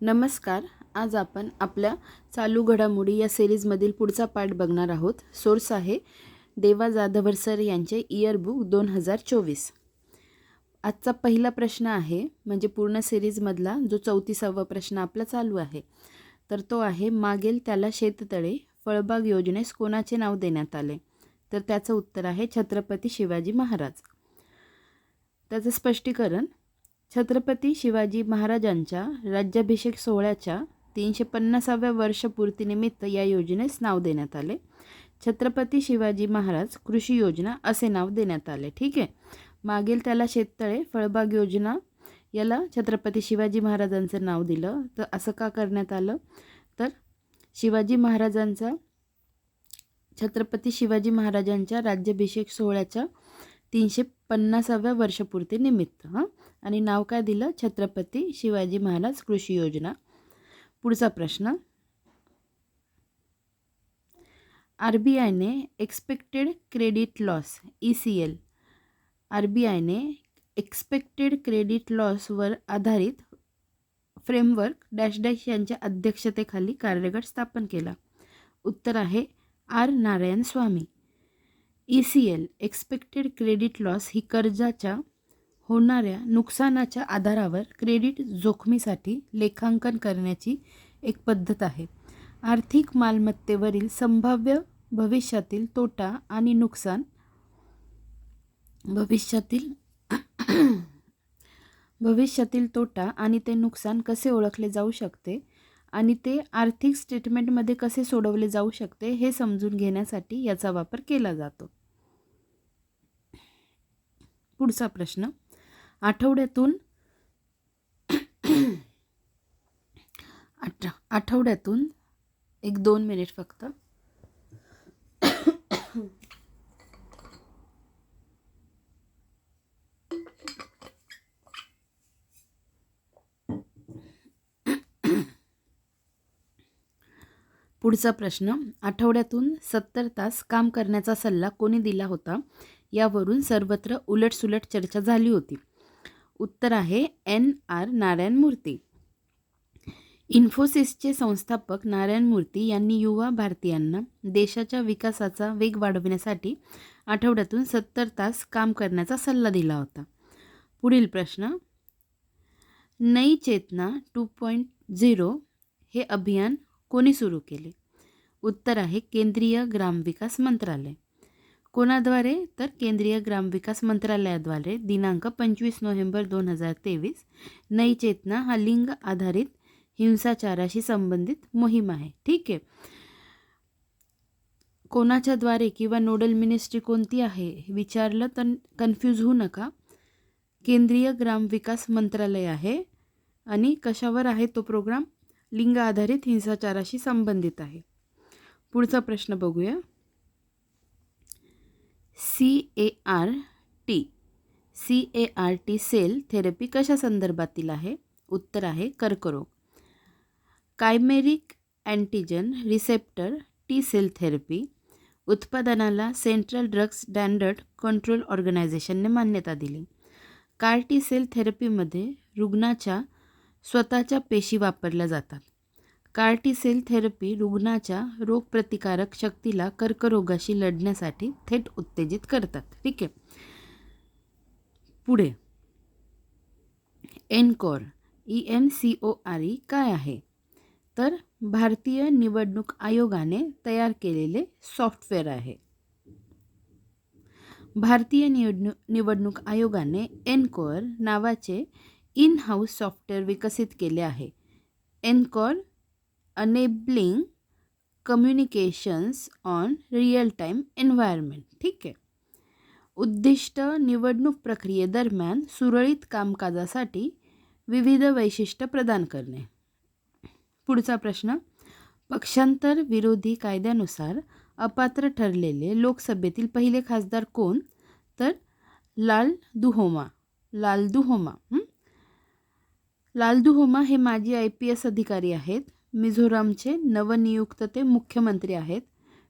नमस्कार आज आपण आपल्या चालू घडामोडी या सिरीजमधील पुढचा पाठ बघणार आहोत. सोर्स आहे देवा जाधवर सर यांचे इयरबुक दोन हजार चोवीस. आजचा पहिला प्रश्न आहे म्हणजे पूर्ण सिरीजमधला जो चौतीसावा प्रश्न आपला चालू आहे तर तो आहे मागेल त्याला शेततळे फळबाग योजनेस कोणाचे नाव देण्यात आले? तर त्याचं उत्तर आहे छत्रपती शिवाजी महाराज. त्याचं स्पष्टीकरण छत्रपती शिवाजी महाराजांच्या राज्याभिषेक सोहळ्याच्या तीनशे पन्नासाव्या वर्षपूर्तीनिमित्त या योजनेस नाव देण्यात आले. छत्रपती शिवाजी महाराज कृषी योजना असे नाव देण्यात आले. ठीक आहे? मागील त्याला शेततळे फळबाग योजना याला छत्रपती शिवाजी महाराजांचं नाव दिलं. तर असं का करण्यात आलं? तर शिवाजी महाराजांचा छत्रपती शिवाजी महाराजांच्या राज्याभिषेक सोहळ्याच्या तीनशे पन्नासाव्या वर्षपूर्तीनिमित्त हां? आणि नाव काय दिलं? छत्रपती शिवाजी महाराज कृषी योजना. पुढचा प्रश्न. R B आयने expected credit loss E C L. R B आयने expected credit लॉसवर आधारित फ्रेमवर्क डॅश डॅश यांच्या अध्यक्षतेखाली कार्यगट स्थापन केला. उत्तर आहे R Narayan Swami. E C L expected credit loss ही कर्जाच्या होणाऱ्या नुकसानाच्या आधारावर क्रेडिट जोखमीसाठी लेखांकन करण्याची एक पद्धत आहे. आर्थिक मालमत्तेवरील संभाव्य भविष्यातील तोटा आणि नुकसान भविष्यातील भविष्यातील तोटा आणि ते नुकसान कसे ओळखले जाऊ शकते आणि ते आर्थिक स्टेटमेंटमध्ये कसे सोडवले जाऊ शकते हे समजून घेण्यासाठी याचा वापर केला जातो. पुढचा प्रश्न. आठवड्यातून आठ आठवड्यातून एक दोन मिनिट फक्त. पुढचा प्रश्न. आठवड्यातून सत्तर तास काम करण्याचा सल्ला कोणी दिला होता? यावरून सर्वत्र उलटसुलट चर्चा झाली होती. उत्तर आहे एन. आर. नारायण मूर्ती. इन्फोसिसचे संस्थापक नारायण मूर्ती यांनी युवा भारतीयांना देशाच्या विकासाचा वेग वाढवण्यासाठी आठवड्यातून सत्तर तास काम करण्याचा सल्ला दिला होता. पुढील प्रश्न नई चेतना टू पॉईंट झिरो हे अभियान कोणी सुरू केले? उत्तर आहे केंद्रीय ग्रामविकास मंत्रालय. कोणाद्वारे? तर केंद्रीय ग्रामविकास मंत्रालयाद्वारे दिनांक पंचवीस नोव्हेंबर दोन हजार तेवीस. नई चेतना हा लिंग आधारित हिंसाचाराशी संबंधित मोहीम आहे. ठीक आहे. कोणाच्याद्वारे किंवा नोडल मिनिस्ट्री कोणती आहे विचारलं तर कन्फ्यूज होऊ नका. केंद्रीय ग्रामविकास मंत्रालय आहे आणि कशावर आहे तो प्रोग्राम? लिंग आधारित हिंसाचाराशी संबंधित आहे. पुढचा प्रश्न बघूया. C A R T C A R T cell therapy कशा संदर्भातील आहे? उत्तर आहे कर्करोग. Chimeric antigen receptor T cell therapy उत्पादनाला सेंट्रल ड्रग्स स्टँडर्ड कंट्रोल ऑर्गनायझेशनने मान्यता दिली. कार टी सेल थेरपीमध्ये रुग्णाच्या स्वतःच्या पेशी वापरल्या जातात. कार्टीसेल थेरपी रुग्णाच्या रोगप्रतिकारक शक्तीला कर्करोगाशी लढण्यासाठी थेट उत्तेजित करतात. ठीक आहे. पुढे. Encore E N C O R E काय आहे? तर भारतीय निवडणूक आयोगाने तयार केलेले सॉफ्टवेअर आहे. भारतीय निवडणूक निवडणूक आयोगाने एनकॉर नावाचे इन हाऊस सॉफ्टवेअर विकसित केले आहे. Encore enabling communications on real time environment ठीक आहे? उद्दिष्ट निवडणूक प्रक्रियेदरम्यान सुरळीत कामकाजासाठी विविध वैशिष्ट्य प्रदान करणे. पुढचा प्रश्न पक्षांतर विरोधी कायद्यानुसार अपात्र ठरलेले लोकसभेतील पहिले खासदार कोण? तर लाल दुहोमा. लाल दुहोमा. लाल दुहोमा हे माजी आय पी एस अधिकारी आहेत. मिझोरामचे नवनियुक्त ते मुख्यमंत्री आहेत.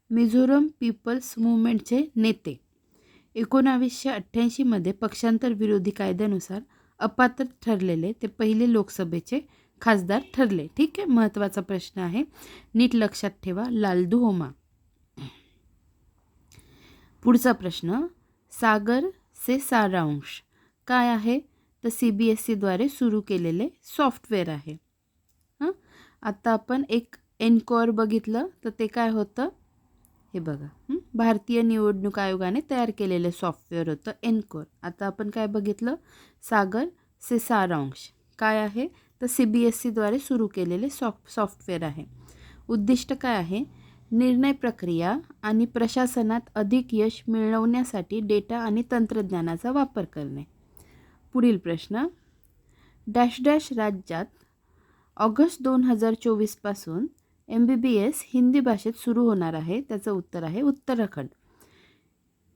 मिझोरम पीपल्स मुवमेंटचे नेते. एकोणावीसशे अठ्ठ्याऐंशीमध्ये पक्षांतर विरोधी कायद्यानुसार अपात्र ठरलेले ते पहिले लोकसभेचे खासदार ठरले. ठीक आहे महत्त्वाचा प्रश्न आहे. नीट लक्षात ठेवा लालदू होमा. पुढचा प्रश्न सागर से सारांश. काय आहे? तर सी बी एस सीद्वारे सुरू केलेले सॉफ्टवेअर आहे. आत्ता आपण एक एनकोअर बघितलं तर ते काय होतं? हे बघा. भारतीय निवडणूक आयोगाने तयार केलेलं सॉफ्टवेअर होतं एनकोर आता आपण काय बघितलं? सागर से सारांश. काय आहे? तर सी बी एस सीद्वारे सुरू केलेले सॉफ्ट सॉफ्टवेअर आहे. उद्दिष्ट काय आहे? निर्णय प्रक्रिया आणि प्रशासनात अधिक यश मिळवण्यासाठी डेटा आणि तंत्रज्ञानाचा वापर करणे. पुढील प्रश्न. डॅश डॅश राज्यात ऑगस्ट दोन हजार चोवीसपासून M B B S Hindi भाषेत सुरू होणार आहे त्याचं उत्तर आहे उत्तराखंड.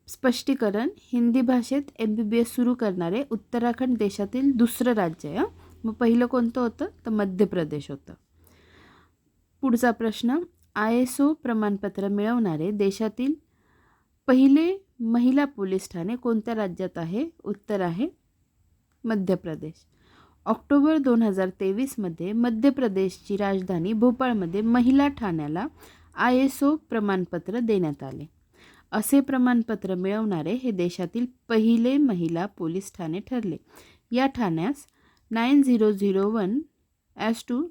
स्पष्टीकरण हिंदी भाषेत एम बी बी एस सुरू करणारे उत्तराखंड देशातील दुसरं राज्य आहे मग पहिलं कोणतं होतं? तर मध्य प्रदेश होतं. पुढचा प्रश्न आय एस ओ प्रमाणपत्र मिळवणारे देशातील पहिले महिला पोलीस ठाणे कोणत्या राज्यात आहे? उत्तर आहे मध्य प्रदेश. ऑक्टोबर दोन हजार तेवीसमध्ये मध्य प्रदेशची राजधानी भोपाळमध्ये महिला ठाण्याला आय एस ओ प्रमाणपत्र देण्यात आले. असे प्रमाणपत्र मिळवणारे हे देशातील पहिले महिला पोलीस ठाणे ठरले. या ठाण्यास nine zero zero one as two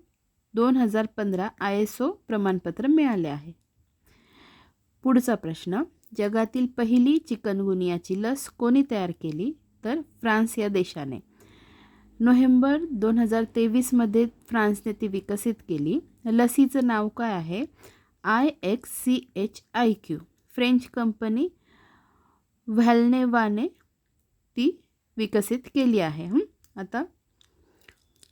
दोन हजार पंधरा आय एस ओ प्रमाणपत्र मिळाले आहे. पुढचा प्रश्न जगातील पहिली चिकनगुनियाची लस कोणी तयार केली? तर फ्रान्स या देशाने. नोव्हेंबर दोन हजार तेवीसमध्ये फ्रान्सने ती विकसित केली. लसीचं नाव काय आहे? I X C H I Q. French company व्हॅल्नेवाने ती विकसित केली आहे. आता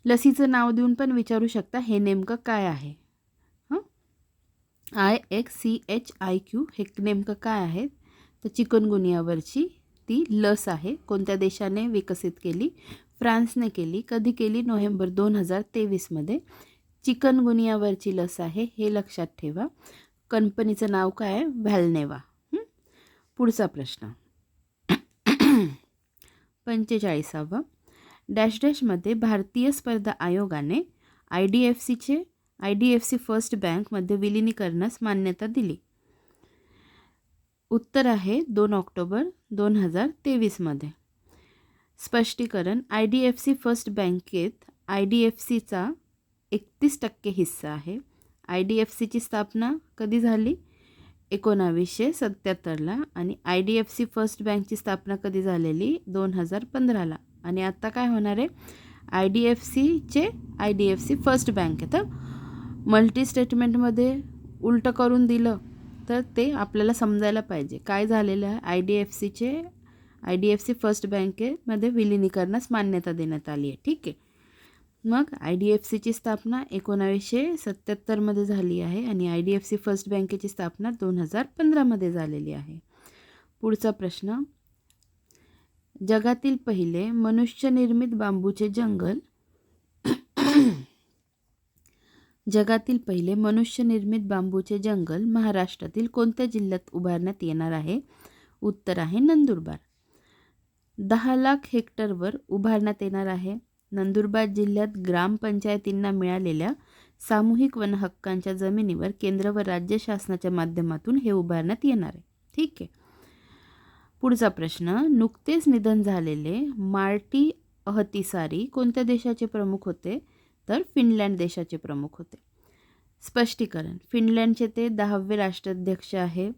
लसीचं नाव देऊन पण विचारू शकता. हे नेमकं काय आहे? I X C H I Q. हे नेमकं काय आहे? तर चिकनगुनियावरची ती लस आहे. कोणत्या देशाने विकसित केली? फ्रान्सने केली. कधी केली? नोव्हेंबर दोन हजार तेवीसमध्ये. चिकनगुनियावरची लस आहे हे लक्षात ठेवा. कंपनीचं नाव काय आहे? व्हॅलनेवा. पुढचा प्रश्न. पंचेचाळीसावा. डॅश डॅशमध्ये भारतीय स्पर्धा आयोगाने आय डी एफ सीचे I D F C first बँकमध्ये विलिनीकरणास मान्यता दिली. उत्तर आहे दोन ऑक्टोबर दोन हजार तेवीसमध्ये. स्पष्टीकरण I D F C first बँकेत आय डी एफ सीचा एकतीस टक्के हिस्सा आहे. आय डी एफ सीची स्थापना कधी झाली? एकोणावीसशे सत्याहत्तरला आणि I D F C first बँकची स्थापना कधी झालेली? दोन हजार पंधराला. आणि आत्ता काय होणार आहे? आय डी एफ सीचे I D F C first bank आहे. तर मल्टी स्टेटमेंटमध्ये उलटं करून दिलं तर ते आपल्याला समजायला पाहिजे. काय झालेलं आहे? आय डी एफ सीचे I D F C first बँकेमध्ये विलिनीकरणास मान्यता देण्यात आली आहे. ठीक आहे. मग आय डी एफ सीची स्थापना एकोणावीसशे सत्त्याहत्तरमध्ये झाली आहे आणि I D F C first बँकेची स्थापना दोन हजार पंधरामध्ये झालेली आहे. पुढचा प्रश्न. जगातील पहिले मनुष्यनिर्मित बांबूचे जंगल. जगातील पहिले मनुष्यनिर्मित बांबूचे जंगल महाराष्ट्रातील कोणत्या जिल्ह्यात उभारण्यात येणार आहे? उत्तर आहे नंदुरबार. दहा लाख हेक्टरवर उभारण्यात येणार आहे. नंदुरबार जिल्ह्यात ग्रामपंचायतींना मिळालेल्या सामूहिक वनहक्कांच्या जमिनीवर केंद्र व राज्य शासनाच्या माध्यमातून हे उभारण्यात येणार आहे. ठीक आहे. पुढचा प्रश्न. नुकतेच निधन झालेले मार्टी अहतिसारी कोणत्या देशाचे प्रमुख होते? तर फिनलँड देशाचे प्रमुख होते. स्पष्टीकरण. फिनलँडचे ते दहावे राष्ट्राध्यक्ष आहे.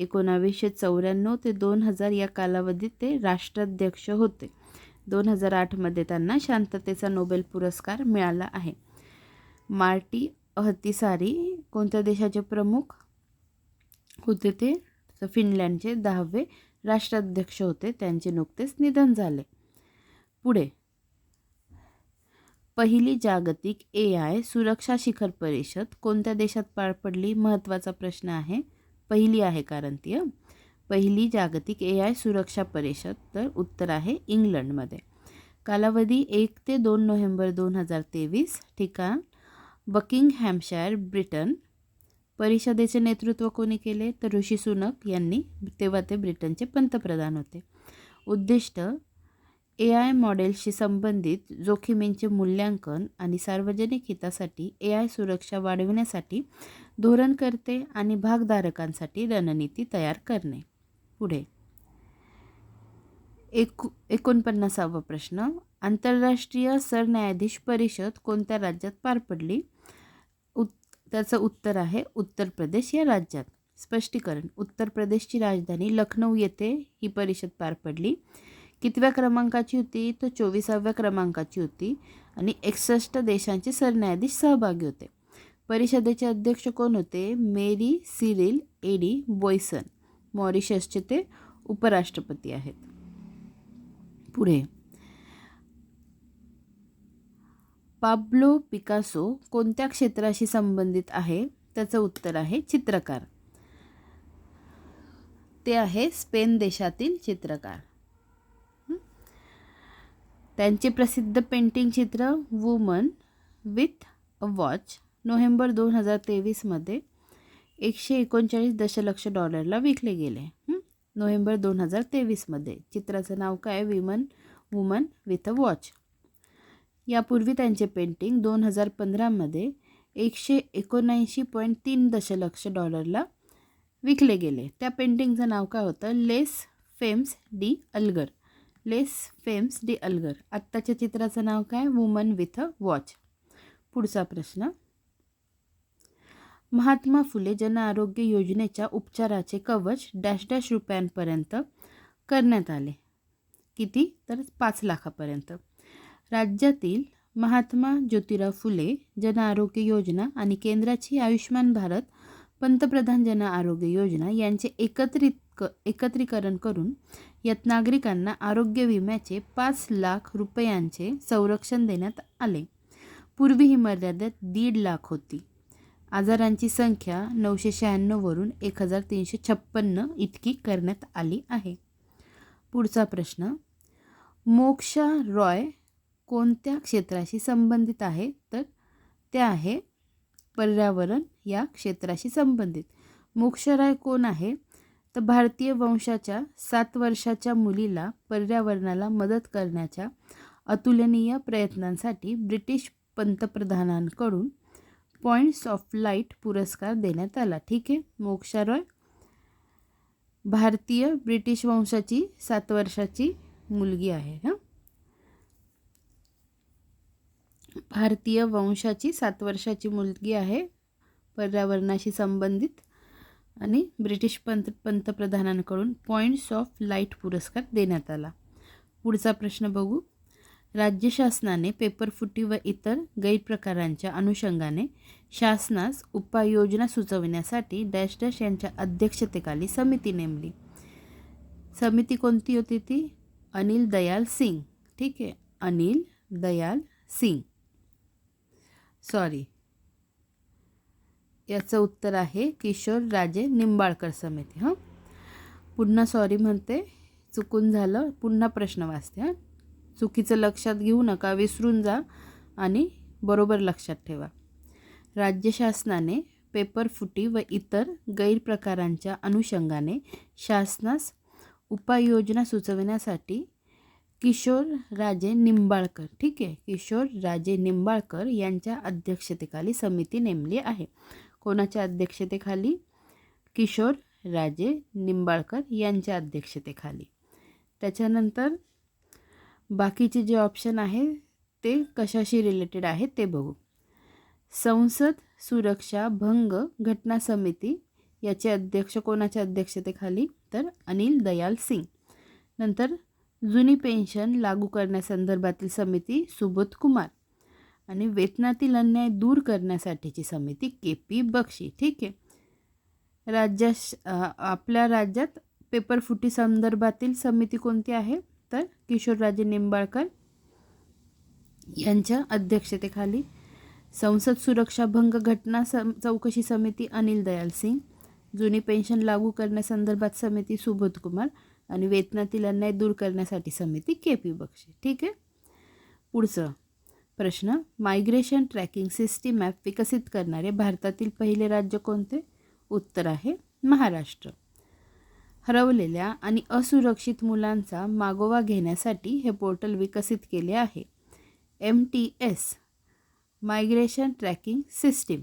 एकोणावीसशे चौऱ्याण्णव ते दोन हजार या कालावधीत ते राष्ट्राध्यक्ष होते. दोन हजार आठमध्ये त्यांना शांततेचा नोबेल पुरस्कार मिळाला आहे. मार्टी अहतिसारी कोणत्या देशाचे प्रमुख होते ते? फिनलँडचे दहावे राष्ट्राध्यक्ष होते. त्यांचे नुकतेच निधन झाले. पुढे. पहिली जागतिक ए आय सुरक्षा शिखर परिषद कोणत्या देशात पार पडली? महत्त्वाचा प्रश्न आहे. पहिली आहे कारण ती पहिली जागतिक ए आय सुरक्षा परिषद तर उत्तर आहे इंग्लंडमध्ये. कालावधी एक ते दोन नोव्हेंबर दोन हजार तेवीस ठिकाण बकिंगहॅमशायर ब्रिटन. परिषदेचे नेतृत्व कोणी केले? तर ऋषी सुनक यांनी तेव्हा ते ब्रिटनचे पंतप्रधान होते. उद्दिष्ट ए आय मॉडेलशी संबंधित जोखमींचे मूल्यांकन आणि सार्वजनिक हितासाठी ए आय सुरक्षा वाढविण्यासाठी धोरणकर्ते आणि भागधारकांसाठी रणनीती तयार करणे. पुढे. एकू एकोणपन्नासावा प्रश्न. आंतरराष्ट्रीय सरन्यायाधीश परिषद कोणत्या राज्यात पार पडली? उत् त्याचं उत्तर आहे उत्तर प्रदेश या राज्यात. स्पष्टीकरण. उत्तर प्रदेशची राजधानी लखनौ येथे ही परिषद पार पडली. कितव्या क्रमांकाची होती? तर चोवीसाव्या क्रमांकाची होती. आणि एकसष्ट देशांचे सरन्यायाधीश सहभागी होते. परिषदेचे अध्यक्ष कोण होते? Marie Cyril Eddy Boissezon. मॉरिशसचे ते उपराष्ट्रपती आहेत. पुढे. पाब्लो पिकासो कोणत्या क्षेत्राशी संबंधित आहे? त्याचं उत्तर आहे चित्रकार. ते आहे स्पेन देशातील चित्रकार. त्यांचे प्रसिद्ध पेंटिंग चित्र woman with a watch November दोन हजार तेवीसमध्ये एकशे एकोणचाळीस दशलक्ष डॉलरला विकले गेले. नोव्हेंबर दोन हजार तेवीसमध्ये चित्राचं नाव काय? Women woman with a watch यापूर्वी त्यांचे पेंटिंग दोन हजार पंधरामध्ये एकशे एकोणऐंशी पॉईंट तीन दशलक्ष डॉलरला विकले गेले. त्या पेंटिंगचं नाव काय होतं? Les Femmes d'Alger Les Femmes d'Alger आत्ताच्या चित्राचं नाव काय? वुमन विथ अ वॉच पुढचा प्रश्न. महात्मा फुले जन आरोग्य योजनेच्या उपचाराचे कवच डॅश डॅश रुपयांपर्यंत करण्यात आले. किती? तर पाच लाखापर्यंत. राज्यातील महात्मा ज्योतिराव फुले जन आरोग्य योजना आणि केंद्राची आयुष्यमान भारत पंतप्रधान जन आरोग्य योजना यांचे एकत्रित क एकत्रीकरण करून यात नागरिकांना आरोग्य विम्याचे पाच लाख रुपयांचे संरक्षण देण्यात आले. पूर्वी ही मर्यादा दीड लाख होती. आजारांची संख्या नऊशे शहाण्णववरून एक हजार तीनशे छप्पन्न इतकी करण्यात आली आहे. पुढचा प्रश्न मोक्षा रॉय कोणत्या क्षेत्राशी संबंधित आहे? तर ते आहे पर्यावरण या क्षेत्राशी संबंधित. मोक्षराय कोण आहे? तर भारतीय वंशाच्या सात वर्षाच्या मुलीला पर्यावरणाला मदत करण्याच्या अतुलनीय प्रयत्नांसाठी ब्रिटिश पंतप्रधानांकडून पॉईंट्स ऑफ लाइट पुरस्कार देण्यात आला. ठीक आहे? मोक्षा रॉय भारतीय ब्रिटिश वंशाची सात वर्षाची मुलगी आहे हां? भारतीय वंशाची सात वर्षाची मुलगी आहे पर्यावरणाशी संबंधित आणि ब्रिटिश पंत पंतप्रधानांकडून पॉईंट्स ऑफ लाइट पुरस्कार देण्यात आला. पुढचा प्रश्न बघू. राज्य शासनाने पेपरफुटी व इतर गैरप्रकारांच्या अनुषंगाने शासनास उपाययोजना सुचविण्यासाठी डॅश डॅश यांच्या अध्यक्षतेखाली समिती नेमली. समिती कोणती होती ती? अनिल दयाल सिंग. ठीक आहे. अनिल दयाल सिंग. सॉरी याचं उत्तर आहे किशोर राजे निंबाळकर समिती हां? पुन्हा सॉरी म्हणते. चुकून झालं. पुन्हा प्रश्न वाचते हां? चुकीचं लक्षात घेऊ नका विसरून जा आणि बरोबर लक्षात ठेवा. राज्य शासनाने पेपरफुटी व इतर गैरप्रकारांच्या अनुषंगाने शासनास उपाययोजना सुचविण्यासाठी किशोर राजे निंबाळकर ठीक आहे? किशोर राजे निंबाळकर यांच्या अध्यक्षतेखाली समिती नेमली आहे. कोणाच्या अध्यक्षतेखाली? किशोर राजे निंबाळकर यांच्या अध्यक्षतेखाली. त्याच्यानंतर बाकीचे जे ऑप्शन आहे ते कशाशी रिलेटेड आहे ते बघू. संसद सुरक्षा भंग घटना समिती याचे अध्यक्ष कोणाच्या अध्यक्षतेखाली? तर अनिल दयाल सिंग. नंतर जुनी पेन्शन लागू करण्यासंदर्भातील समिती सुबोध कुमार. आणि वेतनातील अन्याय दूर करण्यासाठीची समिती के पी बक्षी. ठीक आहे? राज्याश आपल्या राज्यात पेपरफुटी संदर्भातील समिती कोणती आहे? तर किशोरराजे निंबाळकर यांच्या अध्यक्षतेखाली संसद सुरक्षा भंग घटना सम चौकशी समिती अनिल दयाल सिंग जुनी पेन्शन लागू करण्यासंदर्भात समिती सुबोध कुमार आणि वेतनातील अन्याय दूर करण्यासाठी समिती के पी बक्षी. ठीक आहे? पुढचं प्रश्न. मायग्रेशन ट्रॅकिंग सिस्टीम ॲप विकसित करणारे भारतातील पहिले राज्य कोणते? उत्तर आहे महाराष्ट्र. हरवलेल्या आणि असुरक्षित मुलांचा मागोवा घेण्यासाठी हे पोर्टल विकसित केले आहे. M T S migration tracking system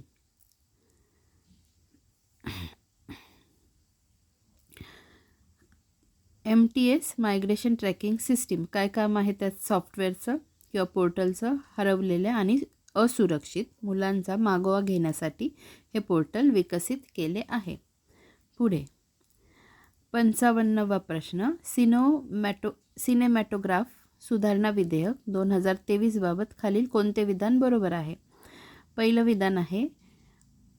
M T S migration tracking system काय काम आहे त्यात? सॉफ्टवेअरचं किंवा पोर्टलचं हरवलेल्या आणि असुरक्षित मुलांचा मागोवा घेण्यासाठी हे पोर्टल विकसित केले आहे. पुढे. पंचावन्नवा प्रश्न. सिनोमॅटो सिनेमॅटोग्राफ सुधारणा विधेयक दोन हजार तेवीसबाबत खालील कोणते विधान बरोबर आहे? पहिलं विधान आहे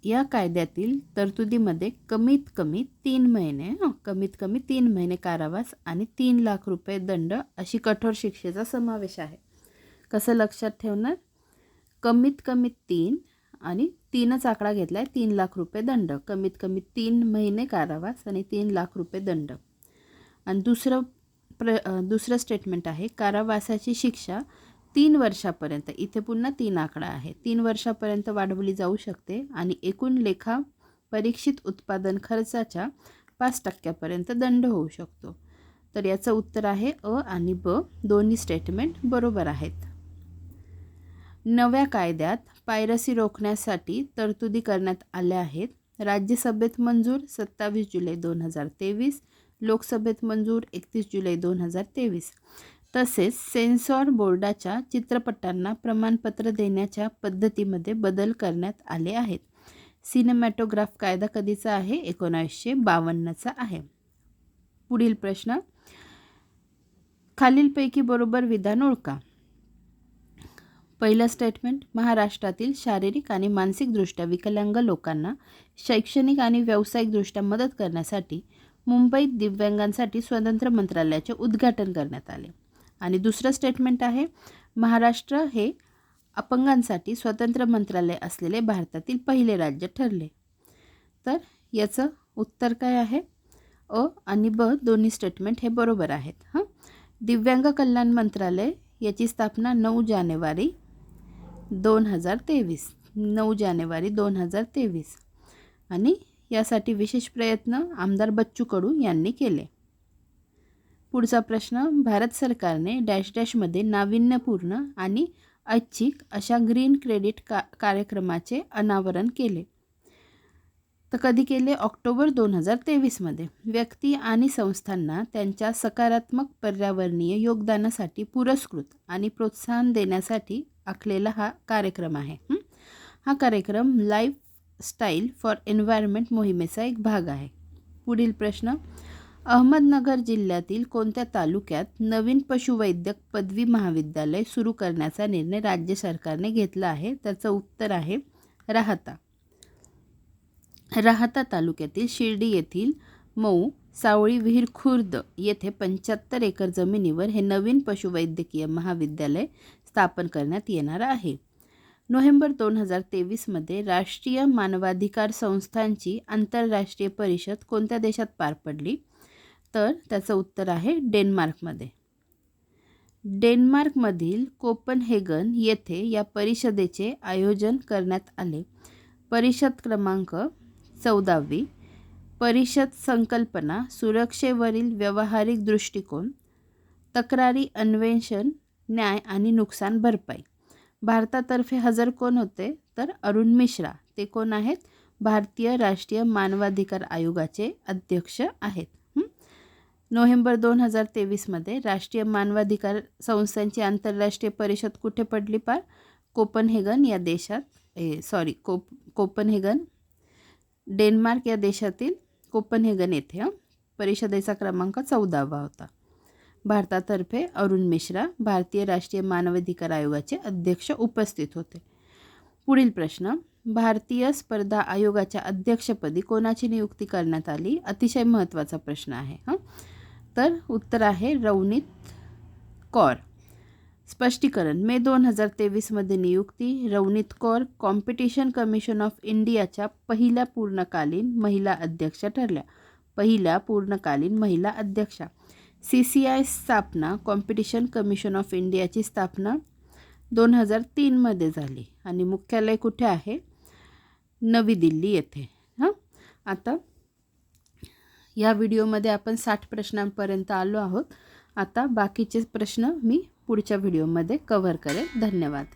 या कायद्यातील तरतुदीमध्ये कमीत कमी तीन महिने कमीत कमी तीन महिने कारावास आणि तीन लाख रुपये दंड अशी कठोर शिक्षेचा समावेश आहे. कसं लक्षात ठेवणार? कमीत कमी तीन आणि तीनच आकडा घेतला आहे तीन लाख रुपये दंड. कमीत कमी तीन महिने कारावास आणि तीन लाख रुपये दंड. आणि दुसरं प्र दुसरं स्टेटमेंट आहे कारावासाची शिक्षा तीन वर्षापर्यंत. इथे पुन्हा तीन आकडा आहे. तीन वर्षापर्यंत वाढवली जाऊ शकते आणि एकूण लेखा परीक्षित उत्पादन खर्चाच्या पाच टक्क्यापर्यंत दंड होऊ शकतो. तर याचं उत्तर आहे अ आणि ब. दोन्ही स्टेटमेंट बरोबर आहेत. नव्या कायद्यात पायरसी रोखण्यासाठी तरतुदी करण्यात आल्या आहेत. राज्यसभेत मंजूर सत्तावीस जुलै दोन हजार तेवीस लोकसभेत मंजूर एकतीस जुलै दोन हजार तेवीस. तसेच सेन्सॉर बोर्डाच्या चित्रपटांना प्रमाणपत्र देण्याच्या पद्धतीमध्ये बदल करण्यात आले आहेत. सिनेमॅटोग्राफ कायदा कधीचा आहे? एकोणावीसशे बावन्नचा आहे. पुढील प्रश्न. खालीलपैकी बरोबर विधान ओळखा. पहिलं स्टेटमेंट महाराष्ट्रातील शारीरिक आणि मानसिकदृष्ट्या विकलांग लोकांना शैक्षणिक आणि व्यावसायिकदृष्ट्या मदत करण्यासाठी मुंबईत दिव्यांगांसाठी स्वतंत्र मंत्रालयाचे उद्घाटन करण्यात आले. आणि दुसरं स्टेटमेंट आहे महाराष्ट्र हे अपंगांसाठी स्वतंत्र मंत्रालय असलेले भारतातील पहिले राज्य ठरले. तर याचं उत्तर काय आहे? अ आणि ब दोन्ही स्टेटमेंट हे बरोबर आहेत. हां? दिव्यांग कल्याण मंत्रालय याची स्थापना नऊ जानेवारी दोन हजार तेवीस नऊ जानेवारी दोन हजार तेवीस. आणि यासाठी विशेष प्रयत्न आमदार बच्चू कडू यांनी केले. पुढचा प्रश्न भारत सरकारने डॅश डॅशमध्ये नाविन्यपूर्ण आणि ऐच्छिक अशा ग्रीन क्रेडिट का कार्यक्रमाचे अनावरण केले. तर कधी केले? ऑक्टोबर दोन हजार तेवीसमध्ये व्यक्ती आणि संस्थांना त्यांच्या सकारात्मक पर्यावरणीय योगदानासाठी पुरस्कृत आणि प्रोत्साहन देण्यासाठी आखलेला हा कार्यक्रम आहे. हा? कार्यक्रम लाईफ स्टाईल फॉर एन्व्हायरमेंट मोहिमेचा एक भाग आहे. पुढील प्रश्न अहमदनगर जिल्ह्यातील कोणत्या तालुक्यात नवीन पशुवैद्यक पदवी महाविद्यालय सुरू करण्याचा निर्णय राज्य सरकारने घेतला आहे? त्याचं उत्तर आहे राहता. राहता तालुक्यातील शिर्डी येथील मऊ सावळी विहीर खुर्द येथे पंच्याहत्तर एकर जमिनीवर हे नवीन पशुवैद्यकीय महाविद्यालय स्थापन करण्यात येणार आहे. नोव्हेंबर दोन हजार तेवीसमध्ये राष्ट्रीय मानवाधिकार संस्थांची आंतरराष्ट्रीय परिषद कोणत्या देशात पार पडली? तर त्याचं उत्तर आहे डेन्मार्कमध्ये. डेन्मार्कमधील कोपनहेगन येथे या परिषदेचे आयोजन करण्यात आले. परिषद क्रमांक चौदावी. परिषद संकल्पना सुरक्षेवरील व्यावहारिक दृष्टिकोन तक्रारी अन्वेषण न्याय आणि नुकसान भरपाई. भारतातर्फे हजर कोण होते? तर अरुण मिश्रा. ते कोण आहेत? भारतीय राष्ट्रीय मानवाधिकार आयोगाचे अध्यक्ष आहेत. नोव्हेंबर दोन हजार तेवीसमध्ये राष्ट्रीय मानवाधिकार संस्थांची आंतरराष्ट्रीय परिषद कुठे पडली पार? कोपनहेगन या देशात ए सॉरी कोप कोपनहेगन डेन्मार्क या देशातील कोपनहेगन येथे परिषदेचा क्रमांक चौदावा होता. भारतातर्फे अरुण मिश्रा भारतीय राष्ट्रीय मानवाधिकार आयोगाचे अध्यक्ष उपस्थित होते. पुढील प्रश्न भारतीय स्पर्धा आयोगाच्या अध्यक्षपदी कोणाची नियुक्ती करण्यात आली? अतिशय महत्त्वाचा प्रश्न आहे हां? तर उत्तर आहे रवनीत कौर. स्पष्टीकरण मे दोन हजार तेवीसमध्ये नियुक्ती Ravneet Kaur competition commission of इंडियाच्या पहिल्या पूर्णकालीन महिला अध्यक्ष ठरल्या. पहिल्या पूर्णकालीन महिला अध्यक्षा. सी सी आय स्थापना कॉम्पिटिशन कमिशन ऑफ इंडियाची स्थापना दोन हजार तीनमध्ये झाली. आणि मुख्यालय कुठे आहे? नवी दिल्ली येथे. हां? आता या व्हिडिओमध्ये आपण साठ प्रश्नांपर्यंत आलो आहोत. आता बाकीचे प्रश्न मी पुढच्या व्हिडिओमध्ये कव्हर करेन. धन्यवाद.